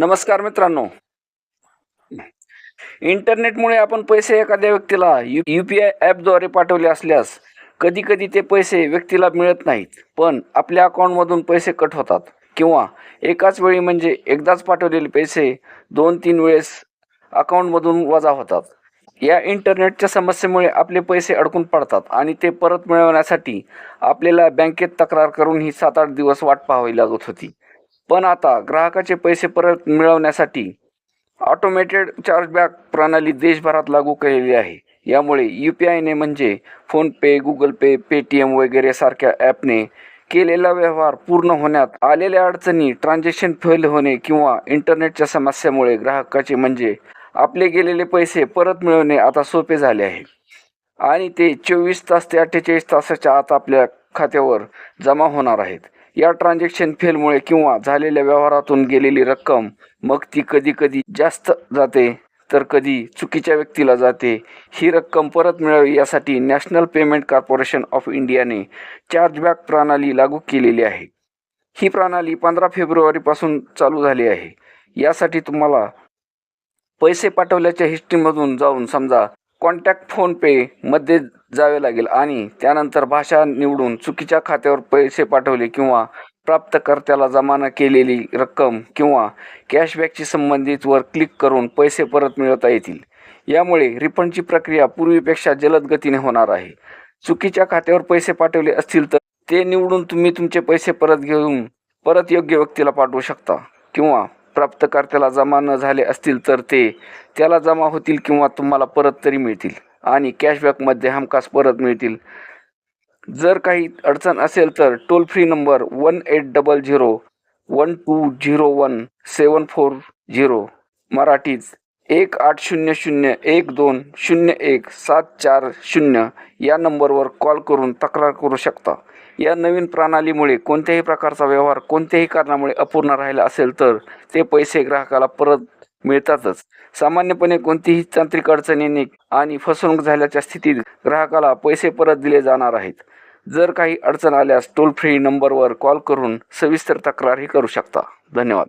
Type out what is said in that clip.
नमस्कार मित्रांनो. इंटरनेटमुळे आपण पैसे एखाद्या व्यक्तीला यू यू पी आय ॲपद्वारे पाठवले असल्यास कधी कधी ते पैसे व्यक्तीला मिळत नाहीत पण आपल्या अकाउंटमधून पैसे कट होतात. किंवा एकाच वेळी म्हणजे एकदाच पाठवलेले पैसे दोन तीन वेळेस अकाउंटमधून वजा होतात. या इंटरनेटच्या समस्येमुळे आपले पैसे अडकून पडतात आणि ते परत मिळवण्यासाठी आपल्याला बँकेत तक्रार करून ही सात आठ दिवस वाट पाहावी लागत होती. पण आता ग्राहकाचे पैसे परत मिळवण्यासाठी ऑटोमेटेड चार्जबॅक प्रणाली देशभरात लागू केलेली आहे. यामुळे यू पी आयने म्हणजे फोनपे गुगल पे पेटीएम वगैरे सारख्या ॲपने केलेला व्यवहार पूर्ण होण्यात आलेल्या अडचणी ट्रान्झॅक्शन फेल होणे किंवा इंटरनेटच्या समस्यामुळे ग्राहकाचे म्हणजे आपले गेलेले पैसे परत मिळवणे आता सोपे झाले आहे. आणि ते चोवीस तास ते अठ्ठेचाळीस तासाच्या आत आपल्या खात्यावर जमा होणार आहेत. या ट्रान्झॅक्शन फेलमुळे किंवा झालेल्या व्यवहारातून गेलेली रक्कम मग ती कधी कधी जास्त जाते तर कधी चुकीच्या व्यक्तीला जाते. ही रक्कम परत मिळावी यासाठी नॅशनल पेमेंट कॉर्पोरेशन ऑफ इंडियाने चार्जबॅक प्रणाली लागू केलेली आहे. ही प्रणाली पंधरा फेब्रुवारीपासून चालू झाली आहे. यासाठी तुम्हाला पैसे पाठवल्याच्या हिस्ट्रीमधून जाऊन समजा कॉन्टॅक्ट फोनपेमध्ये जावे लागेल. आणि त्यानंतर भाषा निवडून चुकीच्या खात्यावर पैसे पाठवले किंवा प्राप्तकर्त्याला जमा न केलेली रक्कम किंवा कॅशबॅकची संबंधितवर क्लिक करून पैसे परत मिळवता येतील. यामुळे रिफंडची प्रक्रिया पूर्वीपेक्षा जलद गतीने होणार आहे. चुकीच्या खात्यावर पैसे पाठवले असतील तर ते निवडून तुम्ही तुमचे पैसे परत घेऊन परत योग्य व्यक्तीला पाठवू शकता किंवा प्राप्तकर्त्याला जमा न झाले असतील तर ते त्याला जमा होतील किंवा तुम्हाला परत तरी मिळतील. आणि कॅशबॅकमध्ये हमखास परत मिळतील. जर काही अडचण असेल तर toll free number one eight double zero one two zero one seven four zero मराठीच एक आठ शून्य शून्य एक दोन शून्य एक सात चार शून्य या नंबरवर कॉल करून तक्रार करू शकता. या नवीन प्रणालीमुळे कोणत्याही प्रकारचा व्यवहार कोणत्याही कारणामुळे अपूर्ण राहिला असेल तर ते पैसे ग्राहकाला परत मिळतातच. सामान्यपणे कोणतीही तांत्रिक अडचणीने आणि फसवणूक झाल्याच्या स्थितीत ग्राहकाला पैसे परत दिले जाणार आहेत. जर काही अडचण आल्यास टोल फ्री नंबरवर कॉल करून सविस्तर तक्रारही करू शकता. धन्यवाद.